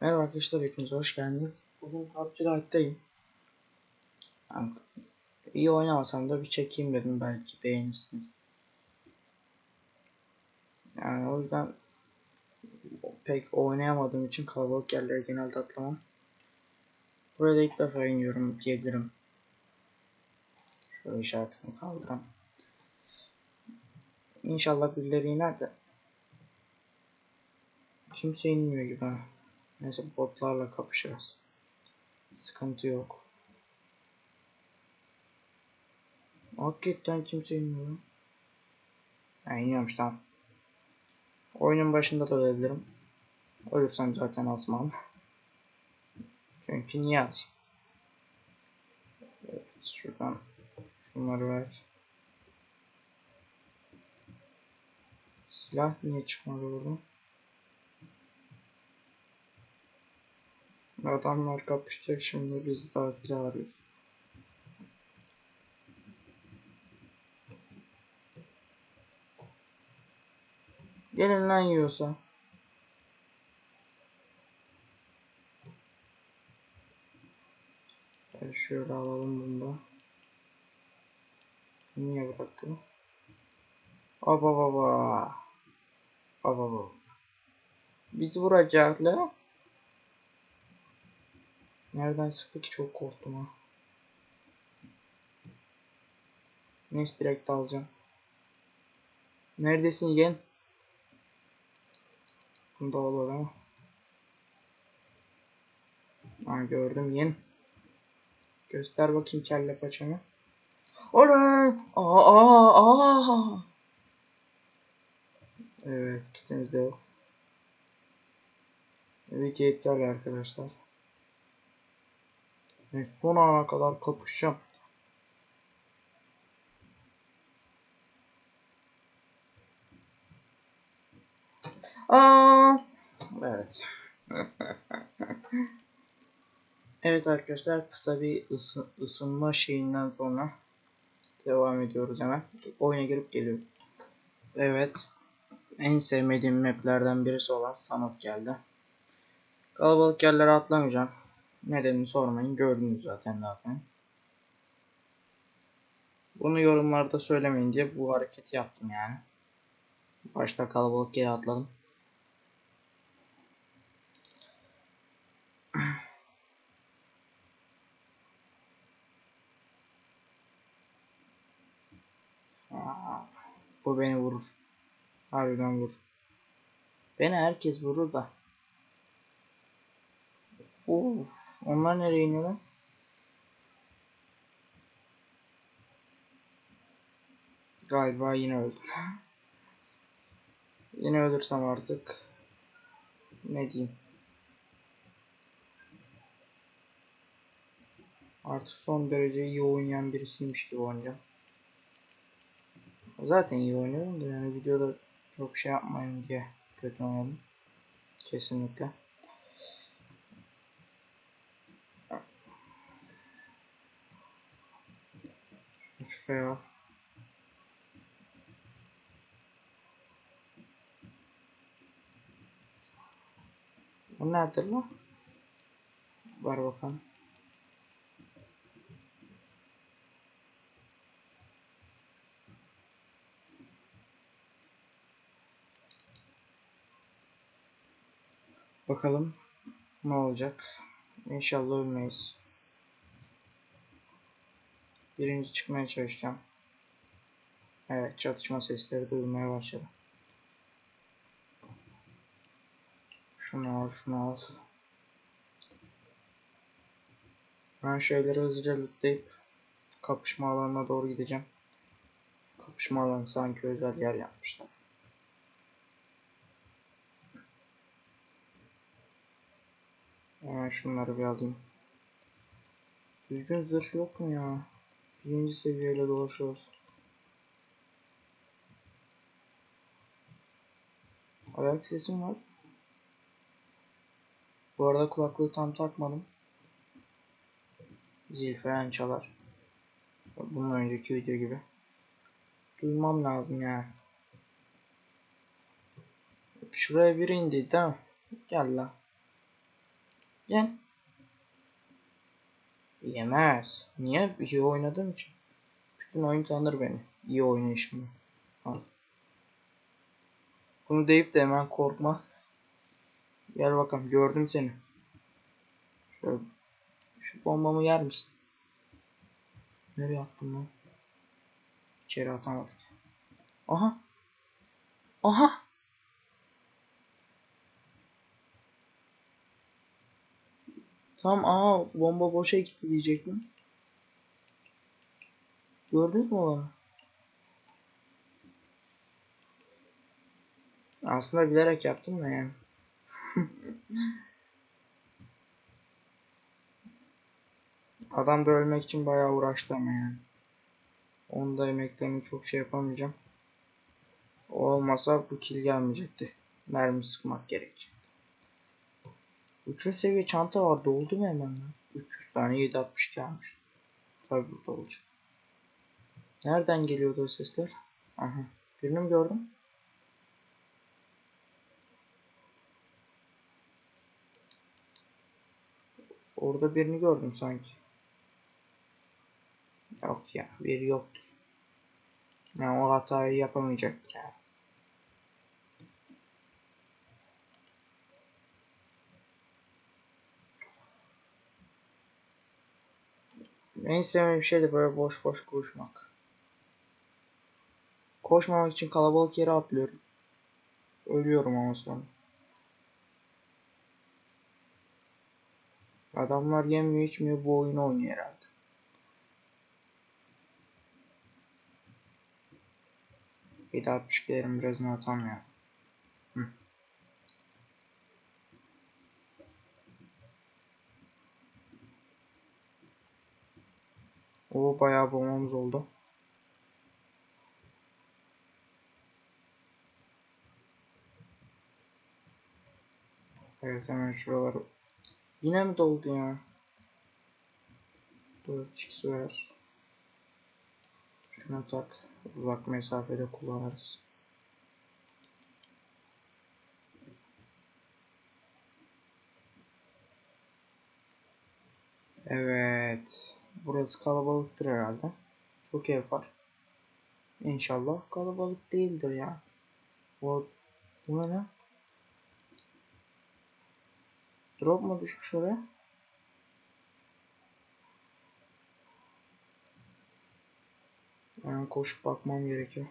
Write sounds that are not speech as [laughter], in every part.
Merhaba arkadaşlar hepiniz hoş geldiniz. Bugün PUBG Lite'dayım. Yani oynamasam da bir çekeyim dedim belki beğenirsiniz. Yani o yüzden pek oynayamadığım için kalabalık yerlere genelde atlamam. Buraya da ilk defa iniyorum diyebilirim. Şöyle işaretimi kaldıram. İnşallah birileri iner de. Kimse inmiyor gibi. ha. Neyse botlarla kapışırız. Sıkıntı yok. Hakikaten kimse inmiyor. Ha iniyormuş tamam. Oyunun başında da ölebilirim. Ölürsem zaten atmam. Çünkü niye atayım? Evet, şuradan şunları ver. Silah niye çıkmadı burada? Adamlar kapışacak şimdi biz daha silah arıyoruz. Gelin lan yiyorsa. Evet, şöyle alalım bunu da. Niye bıraktım? Baba baba. Baba baba. Bizi vuracaklar. Nereden sıktı ki çok korktum ha. Neyse direkt alacağım. Neredesin yen? Bunda olur ama. Ha gördüm yen. Göster bakayım kelle paçanı. Oley! Aa aa aa. Evet kitimiz de yok. Evet yeterli arkadaşlar. Ve son ana kadar kapışacağım. Aa, evet. [laughs] evet arkadaşlar kısa bir ısı, ısınma şeyinden sonra devam ediyoruz hemen. Oyuna girip geliyorum. Evet. En sevmediğim maplerden birisi olan Sanok geldi. Kalabalık yerlere atlamayacağım. Nedenini sormayın. Gördünüz zaten zaten. Bunu yorumlarda söylemeyin diye bu hareketi yaptım yani. Başta kalabalık yere atladım. Aa, Bu beni vurur. Harbiden vurur. Beni herkes vurur da. Oo, onlar nereye iniyorlar? Galiba yine öldüm. [laughs] Yine ölürsem artık ne diyeyim? Artık son derece iyi oynayan birisiymiş gibi oynayacağım. Zaten iyi oynuyorum da yani videoda çok şey yapmayın diye kötü oynadım. Kesinlikle. Şuraya. Bu nedir lan? Ver bakalım. Bakalım ne olacak. İnşallah ölmeyiz. Birinci çıkmaya çalışacağım. Evet çatışma sesleri duyulmaya başladı. Şunu al şunu al. Ben şeyleri hızlıca lootlayıp kapışma alanına doğru gideceğim. Kapışma alanı sanki özel yer yapmışlar. Hemen şunları bir alayım. Düzgün zırh yok mu ya? Birinci seviyeyle dolaşıyoruz. Ayak sesim var. Bu arada kulaklığı tam takmadım. Zil falan çalar. Bundan önceki video gibi. Duymam lazım yani. Şuraya biri indi değil mi? Gel la. Gel. Yemez. Niye? İyi oynadığım için. Bütün oyun tanır beni. İyi oynayışımı. Al. Bunu deyip de hemen korkma. Gel bakalım gördüm seni. Şöyle, şu bombamı yer misin? Nereye attın lan? İçeri atamadık. Aha. Aha. Tam aha bomba boşa gitti diyecektim. Gördünüz mü onu? Aslında bilerek yaptım da yani. [laughs] Adam da ölmek için bayağı uğraştı ama yani. Onun da emeklerini çok şey yapamayacağım. Olmasa bu kill gelmeyecekti. Mermi sıkmak gerekecekti. 300 seviye çanta var. Doldu mu hemen lan? 300 tane 760 gelmiş. Tabii burada olacak. Nereden geliyordu o sesler? Aha. Birini mi gördüm? Orada birini gördüm sanki. Yok ya. Biri yoktur. Yani o hatayı yapamayacaktır yani. En sevmediğim şey de böyle boş boş koşmak. Koşmamak için kalabalık yere atlıyorum. Ölüyorum ama sonra. Adamlar yemiyor içmiyor bu oyunu oynuyor herhalde. Bir daha 62'lerin birazını atamıyorum. O bayağı bombamız oldu. Evet hemen şuraları. Yine mi doldu ya? 4x ver. Şunu tak. Uzak mesafede kullanırız. Evet. Burası kalabalıktır herhalde. Çok ev var. İnşallah kalabalık değildir ya. O bu ne? Drop mu düşmüş oraya? Yani koşup bakmam gerekiyor.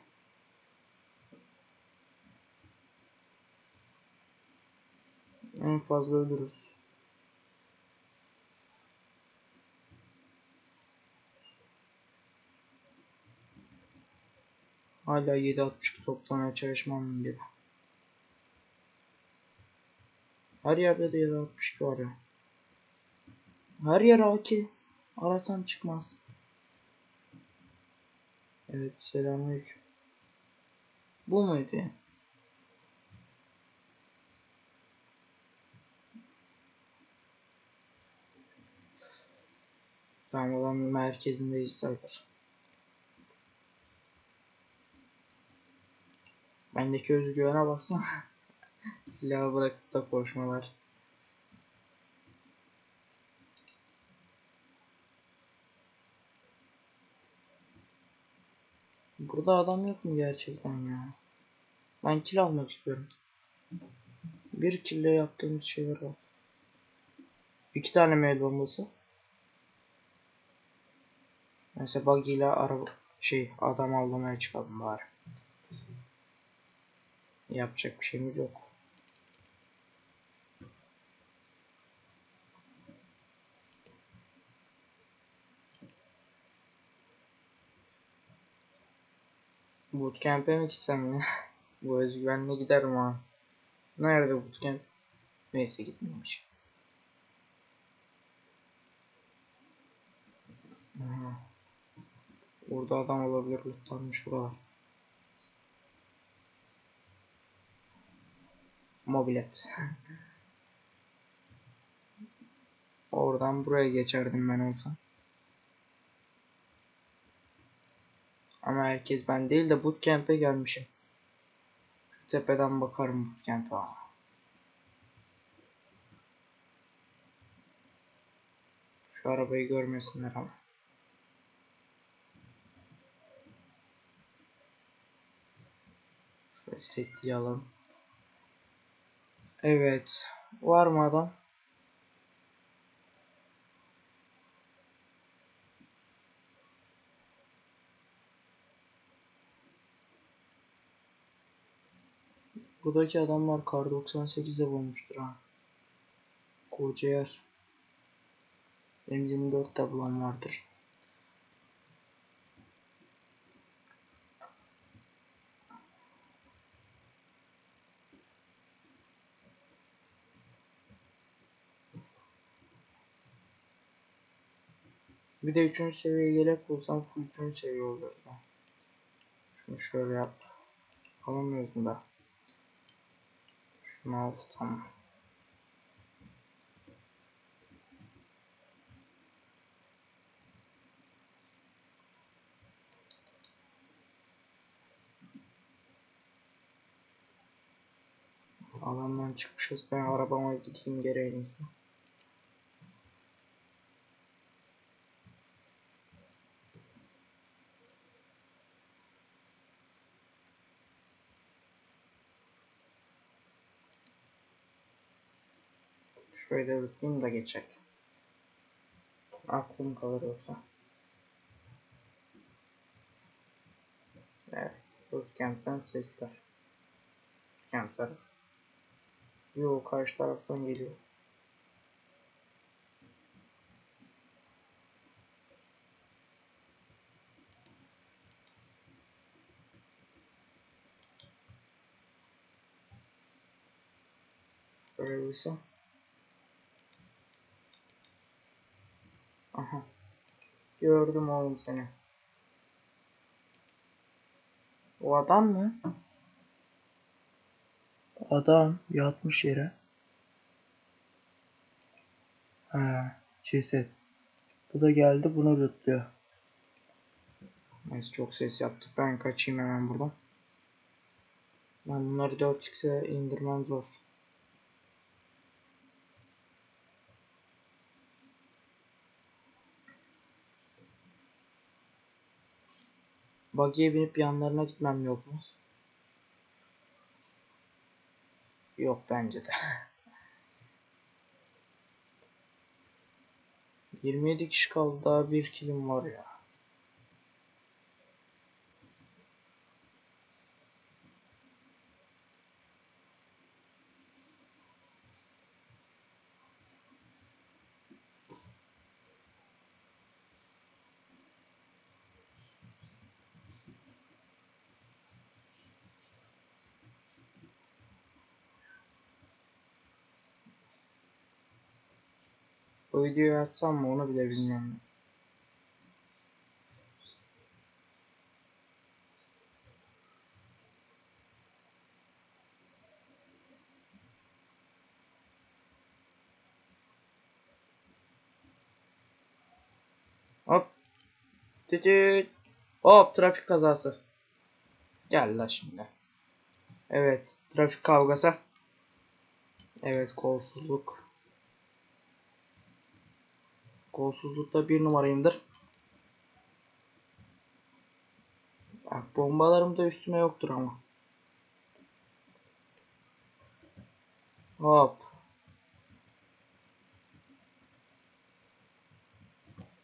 En fazla ölürüz. Hala 7.62 toplamaya çalışmam gibi. Her yerde de 7.62 var ya. Her yer AK. Arasam çıkmaz. Evet selamünaleyküm. Bu muydu ya? Tamam olan merkezindeyiz sayfır. Bendeki özgüvene baksana. [laughs] Silahı bırakıp da koşmalar. Burada adam yok mu gerçekten ya? Ben kill almak istiyorum. Bir kille yaptığımız şeyler var. İki tane mail bombası. Mesela buggy ile araba şey adam avlamaya çıkalım bari. Yapacak bir şeyimiz yok. Bootcamp'e mi gitsem ya? [laughs] Bu özgüvenle giderim ha. Nerede bootcamp? Neyse gitmemiş. Aha. Burada adam olabilir lootlanmış buralar. Mobilet. Oradan buraya geçerdim ben olsam. Ama herkes ben değil de bootcamp'e gelmişim. Şu tepeden bakarım bootcamp'e. Şu arabayı görmesinler ama. Şöyle tekliği alalım. Evet. Var mı adam? Buradaki adamlar kar 98'de bulmuştur ha. Koca yer. M24'te bulan vardır. Bir de 3. seviye yelek bulsam full 3. seviye olur da. Şunu şöyle yap. Alamıyoruz mu da? Şunu al tamam. Alandan çıkmışız. Ben arabama gideyim geri Şöyle unutmayayım da geçecek. Aklım kalır yoksa. Evet. Bootcamp'ten sesler. Bootcamp tarafı. Yo karşı taraftan geliyor. Öyleyse. Aha. Gördüm oğlum seni. O adam mı? Adam yatmış yere. Ha, ceset. Bu da geldi bunu lootluyor. Neyse çok ses yaptık. Ben kaçayım hemen buradan. Ben bunları 4x'e indirmem zor. Buggy'e binip yanlarına gitmem yok mu? Yok bence de. [laughs] 27 kişi kaldı daha bir kilim var ya. Videoyu atsam mı onu bile bilmiyorum. Hop. Tütüt. Hop trafik kazası. Gel la şimdi. Evet. Trafik kavgası. Evet kolsuzluk. Kolsuzlukta bir numarayımdır. Bak bombalarım da üstüme yoktur ama. Hop.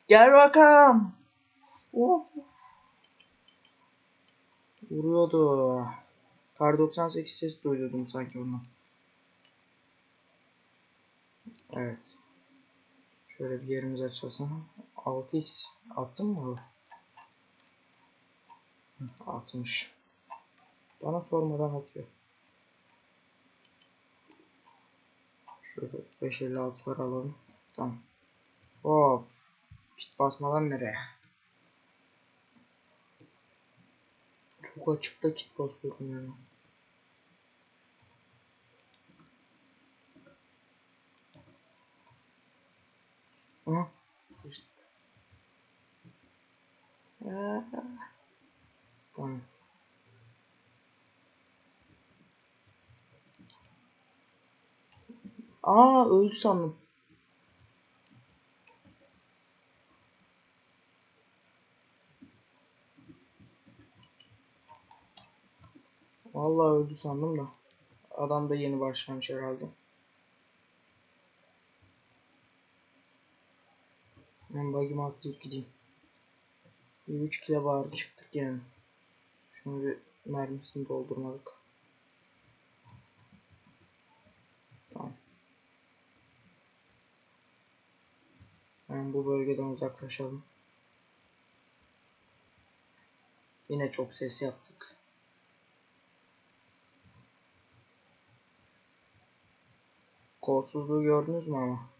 Gel bakalım. Oh. Vuruyordu. Kar 98 ses duydum sanki onu. Evet. Şöyle bir yerimiz açılsın. 6x attın mı bu? 60. Bana sormadan atıyor. Şöyle 556'lar alalım. Tamam. Hop. Kit basmadan nereye? Çok açıkta kit basıyorum yani. Aha. Sıçtık. Tamam. Aa öldü sandım. Vallahi öldü sandım da. Adam da yeni başlamış herhalde. Ben bagimi atlayıp gideyim. Bir 3 kilo bağır çıktık yani. Şunu bir mermisini doldurmadık. Tamam. Hemen bu bölgeden uzaklaşalım. Yine çok ses yaptık. Kolsuzluğu gördünüz mü ama?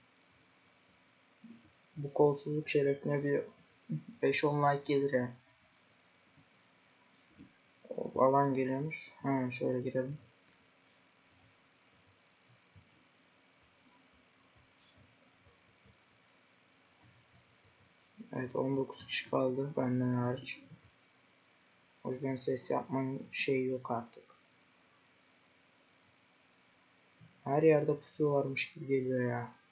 Bu kolsuzluk şerefine bir 5-10 like gelir yani. O alan geliyormuş. Ha şöyle girelim. Evet 19 kişi kaldı benden hariç. O yüzden ses yapmanın şeyi yok artık. Her yerde pusu varmış gibi geliyor ya.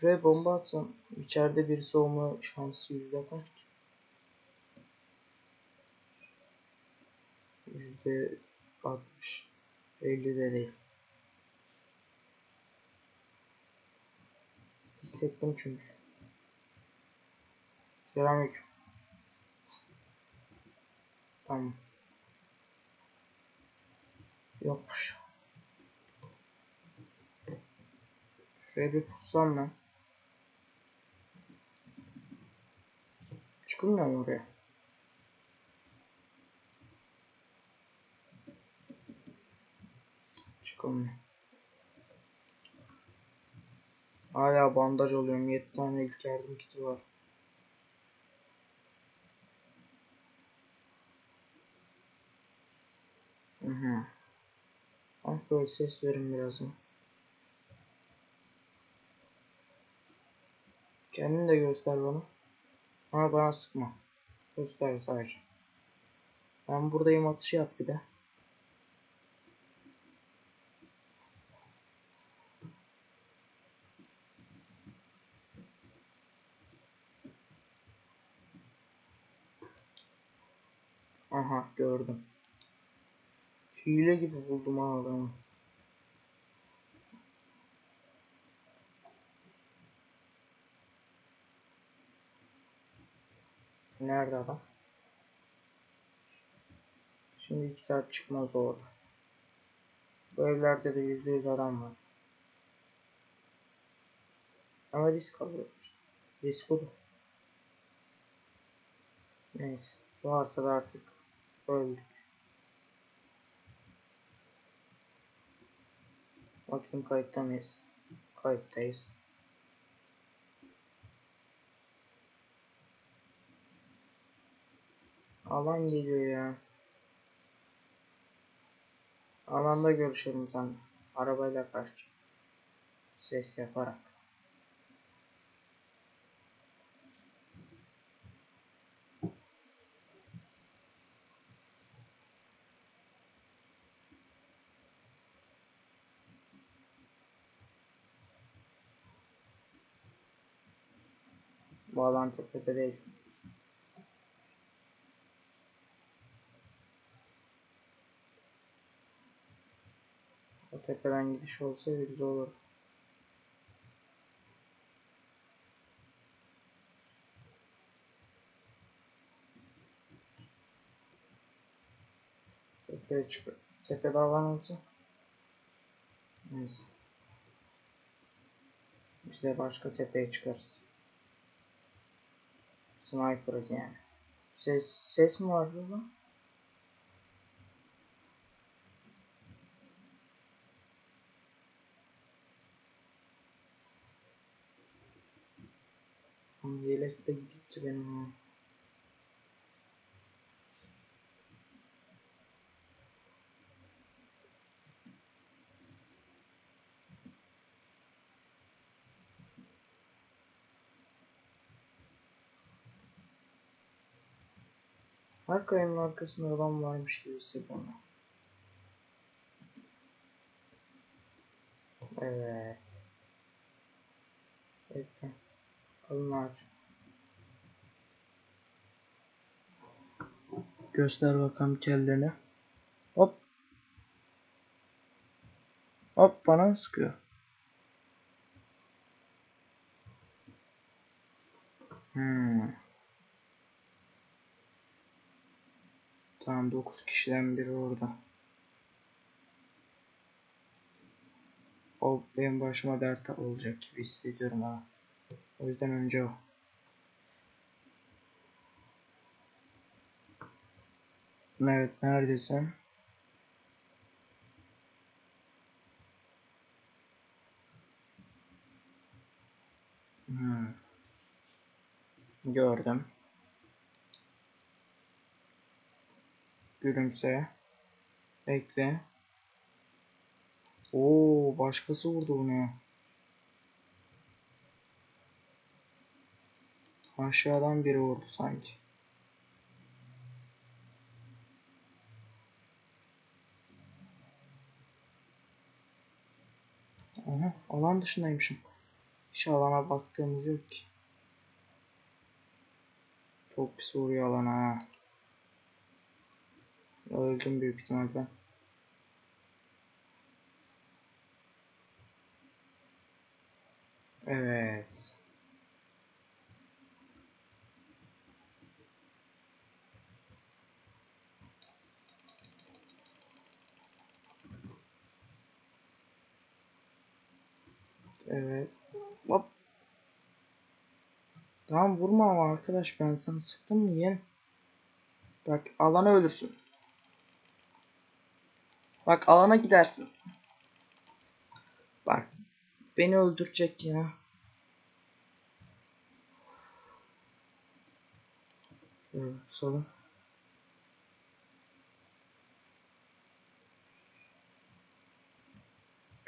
Şuraya bomba atsam içeride birisi olma şansı yüzde kaç? Yüzde 60. 50 de değil. Hissettim çünkü. Selamünaleyküm. Tamam. Yokmuş. Şuraya bir pussam ben. Çıkılmıyor mu oraya? Çıkılmıyor. Hala bandaj oluyorum. 7 tane ilk yardım kiti var. Hı hı. Ah böyle ses verin birazdan. Kendini de göster bana. Ama bana sıkma. Göster sadece. Ben buradayım atışı yap bir de. Aha gördüm. Hile gibi buldum adamı. Nerede adam? Şimdi 2 saat çıkmaz orada. Bu evlerde de %100 adam var. Ama risk alıyoruz. Risk olur. Neyse. Varsa da artık öldük. Bakayım kayıtta mıyız? Kayıttayız. Alan geliyor ya. Alanda görüşelim sen. Arabayla kaç. Ses yaparak. Bu alan tepede değil. Tepeden gidiş olsa güzel olur. Tepeye çık. Tepede alan olsa. Neyse. Biz de başka tepeye çıkarız. Sniper'ız yani. Ses ses mi var burada? De gitti benim ha. Her kayanın arkasında adam varmış gibi hissediyorum. Evet. Bekle. Alın ağaç. Göster bakalım kelleni. Hop. Hop bana sıkıyor? Hmm. Tamam 9 kişiden biri orada. O benim başıma dert olacak gibi hissediyorum ama. O yüzden önce o. Evet neredesin? Hmm. Gördüm. Gülümse. Bekle. Oo, başkası vurdu bunu. Aşağıdan biri vurdu sanki. Aha, alan dışındaymışım. Hiç alana baktığımız yok ki. Çok pis vuruyor alana ha. Öldüm büyük ihtimal ben. Evet. Evet. Hop. Tamam vurma ama arkadaş ben sana sıktım mı yeğen? Bak alana ölürsün. Bak alana gidersin. Bak beni öldürecek ya. Evet, solun.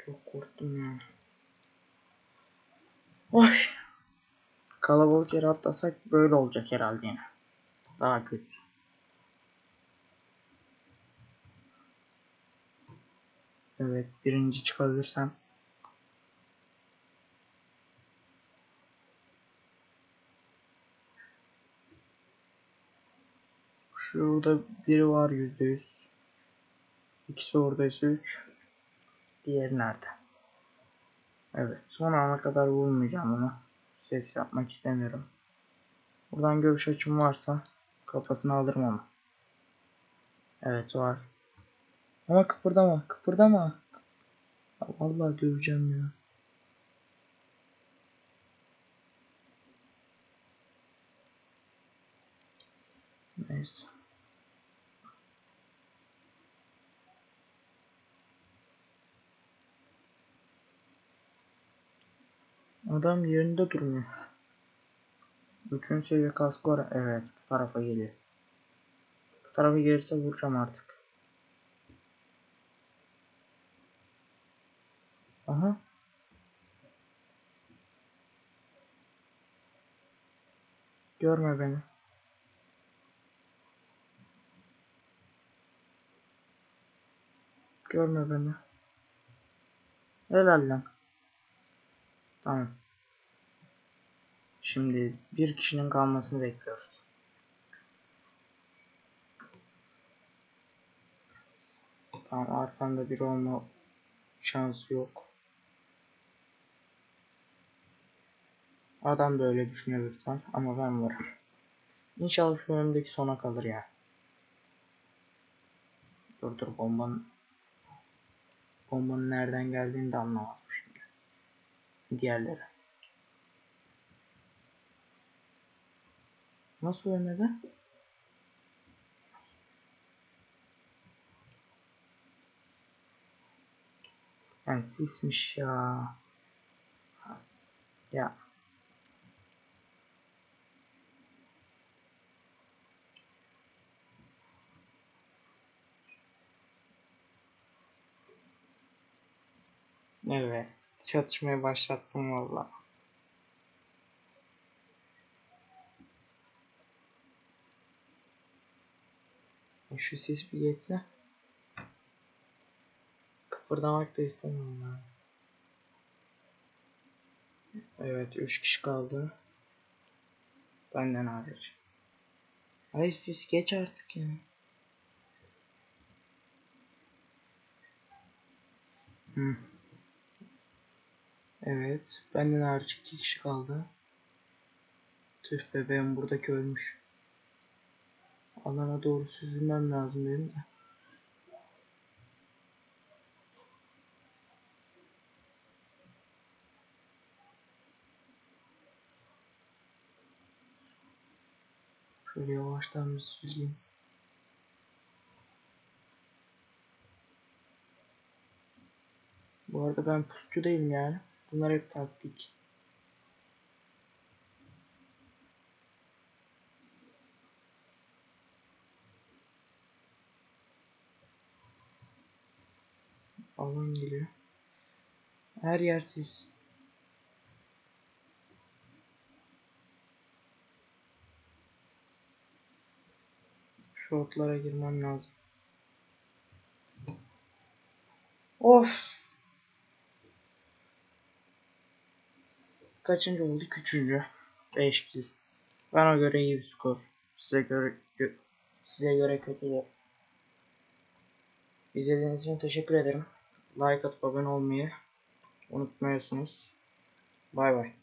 Çok korktum ya. Oy. Kalabalık yere atlasak böyle olacak herhalde yine. Daha kötü. Evet birinci çıkabilirsem. Şurada biri var yüzde yüz. İkisi oradaysa üç. Diğeri nerede? Evet son ana kadar vurmayacağım onu. Ses yapmak istemiyorum. Buradan görüş açım varsa kafasını alırım ama. Evet var. Ama kıpırdama kıpırdama. Vallahi döveceğim ya. Neyse. Adam yerinde durmuyor. Üçüncü seviye kask var. Evet bu tarafa geliyor. Bu tarafa gelirse vuracağım artık. Aha. Görme beni. Görme beni. Helal lan. Tamam. Şimdi bir kişinin kalmasını bekliyoruz. Tamam arkamda bir olma şansı yok. Adam da öyle düşünüyor lütfen ama ben varım. İnşallah şu önümdeki sona kalır ya. Dur dur bombanın bombanın nereden geldiğini de anlamadım şimdi. Diğerleri. Nasıl ölmedi? Yani sismiş ya. Has. Ya. Evet. Çatışmaya başlattım valla. Şu ses bir geçse. Kıpırdamak da istemiyorum abi. Evet 3 kişi kaldı. Benden hariç. Hayır siz geç artık ya. Hı. Evet. Benden hariç 2 kişi kaldı. Tüh be ben buradaki ölmüş. Alana doğru süzülmem lazım benim de. Şöyle yavaştan bir süzeyim. Bu arada ben pusçu değilim yani. Bunlar hep taktik. Alan geliyor. Her yer sis. Shortlara girmem lazım. Of. Kaçıncı olduk? Üçüncü. 5 kill. Bana göre iyi bir skor. Size göre gö- size göre kötüdür. İzlediğiniz için teşekkür ederim. Like atıp abone olmayı unutmuyorsunuz. Bay bay.